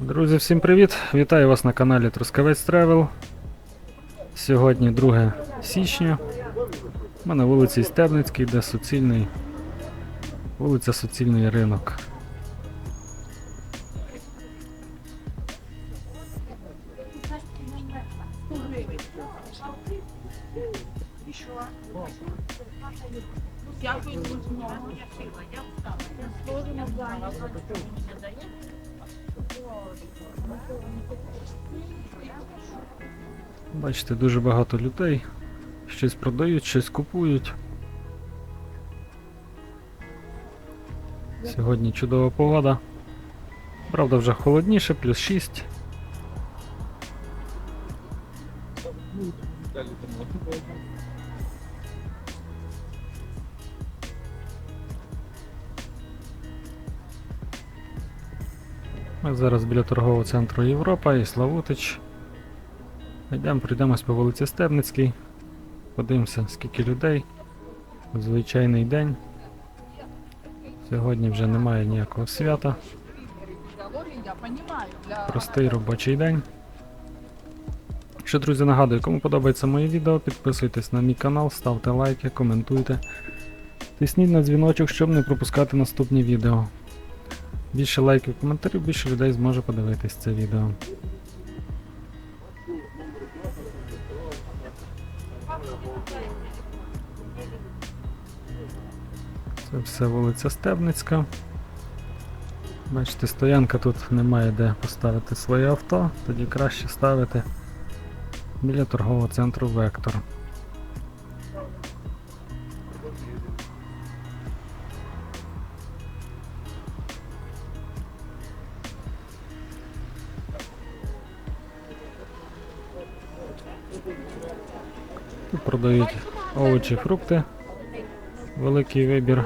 Друзі, всім привіт! Вітаю вас на каналі Трускавець Тревел. Сьогодні 2 січня. Ми на вулиці Стебницькій, де суцільний. Вулиця Суцільний ринок. Бачите, дуже багато людей. Щось продають, щось купують. Сьогодні чудова погода. Правда, вже холодніше, плюс 6. Ми зараз біля торгового центру Європа і Славутич. Йдемо, пройдемось по вулиці Стебницькій. Подивимося, скільки людей. Звичайний день. Сьогодні вже немає ніякого свята. Простий робочий день. Що, друзі, нагадую, кому подобається моє відео, підписуйтесь на мій канал, ставте лайки, коментуйте. Тисніть на дзвіночок, щоб не пропускати наступні відео. Більше лайків, коментарів, більше людей зможе подивитись це відео. Це все вулиця Стебницька. Бачите, стоянка тут немає де поставити своє авто, тоді краще ставити біля торгового центру Вектор. Тут продають овочі, фрукти, великий вибір.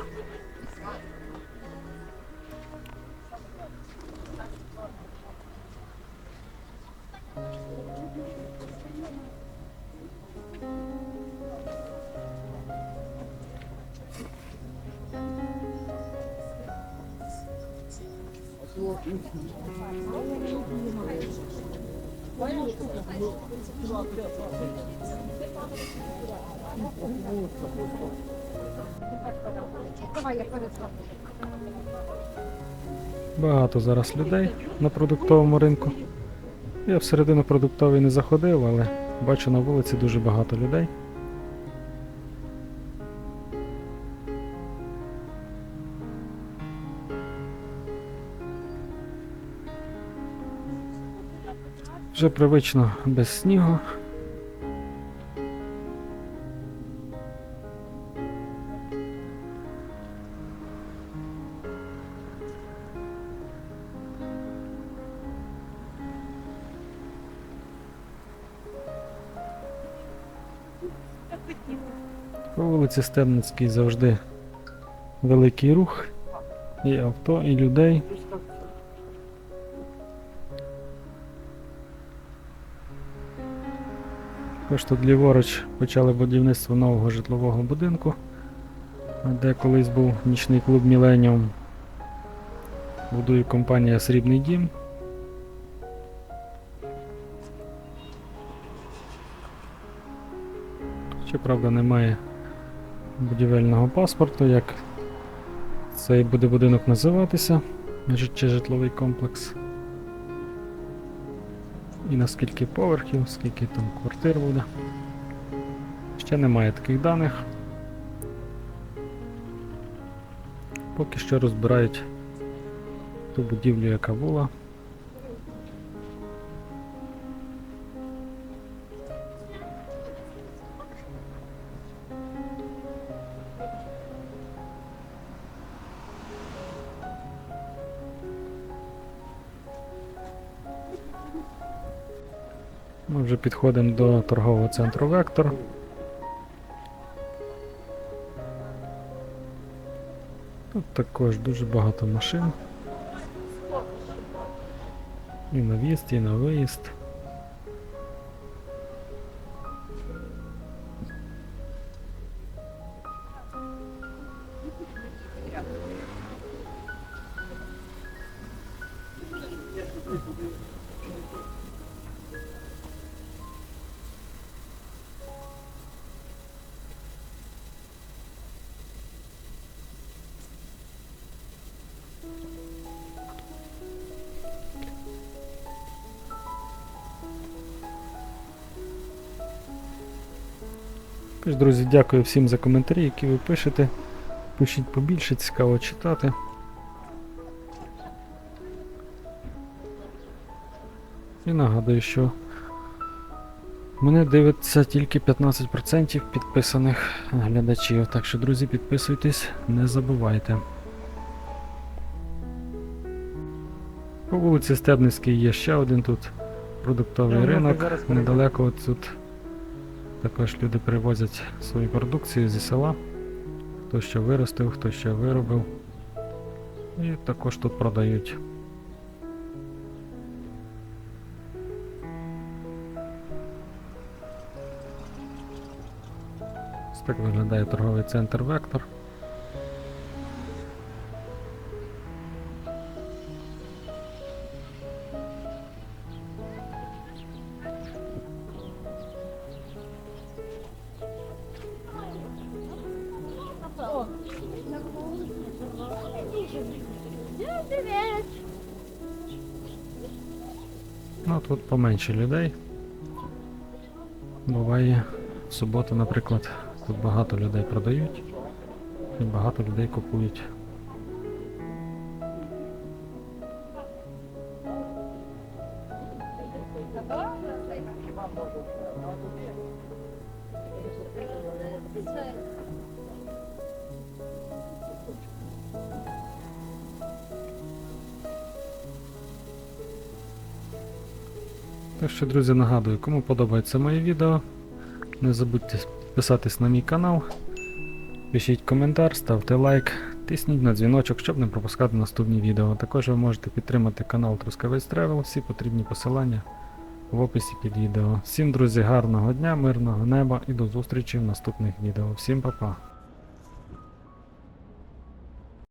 Багато зараз людей на продуктовому ринку. Я всередину продуктовий не заходив, але бачу на вулиці дуже багато людей. Вже привично без снігу. По вулиці Стебницькій завжди великий рух. І авто, і людей. Також тут ліворуч почали будівництво нового житлового будинку, де колись був нічний клуб Міленіум. Будує компанія Срібний дім. Щоправда, немає будівельного паспорту, як цей буде будинок називатися, чи житловий комплекс. І на скільки поверхів, скільки там квартир буде. Ще немає таких даних. Поки що розбирають ту будівлю, яка була. Ми вже підходимо до торгового центру Вектор. Тут також дуже багато машин. І на в'їзд, і на виїзд. Тож, друзі, дякую всім за коментарі, які ви пишете. Пишіть побільше, цікаво читати. І нагадую, що мене дивиться тільки 15% підписаних глядачів. Так що, друзі, підписуйтесь, не забувайте. По вулиці Стебницькій є ще один тут продуктовий ринок. Недалеко тут також люди привозять свою продукцію зі села. Хто що виростив, хто що виробив. І також тут продають. Ось так виглядає торговий центр Вектор. Ну тут поменше людей. Буває в суботу, наприклад, тут багато людей продають і багато людей купують. Так що, друзі, нагадую, кому подобається моє відео, не забудьте підписатись на мій канал, пишіть коментар, ставте лайк, тисніть на дзвіночок, щоб не пропускати наступні відео. Також ви можете підтримати канал Трускавець Тревел, всі потрібні посилання в описі під відео. Всім, друзі, гарного дня, мирного неба і до зустрічі в наступних відео. Всім па-па!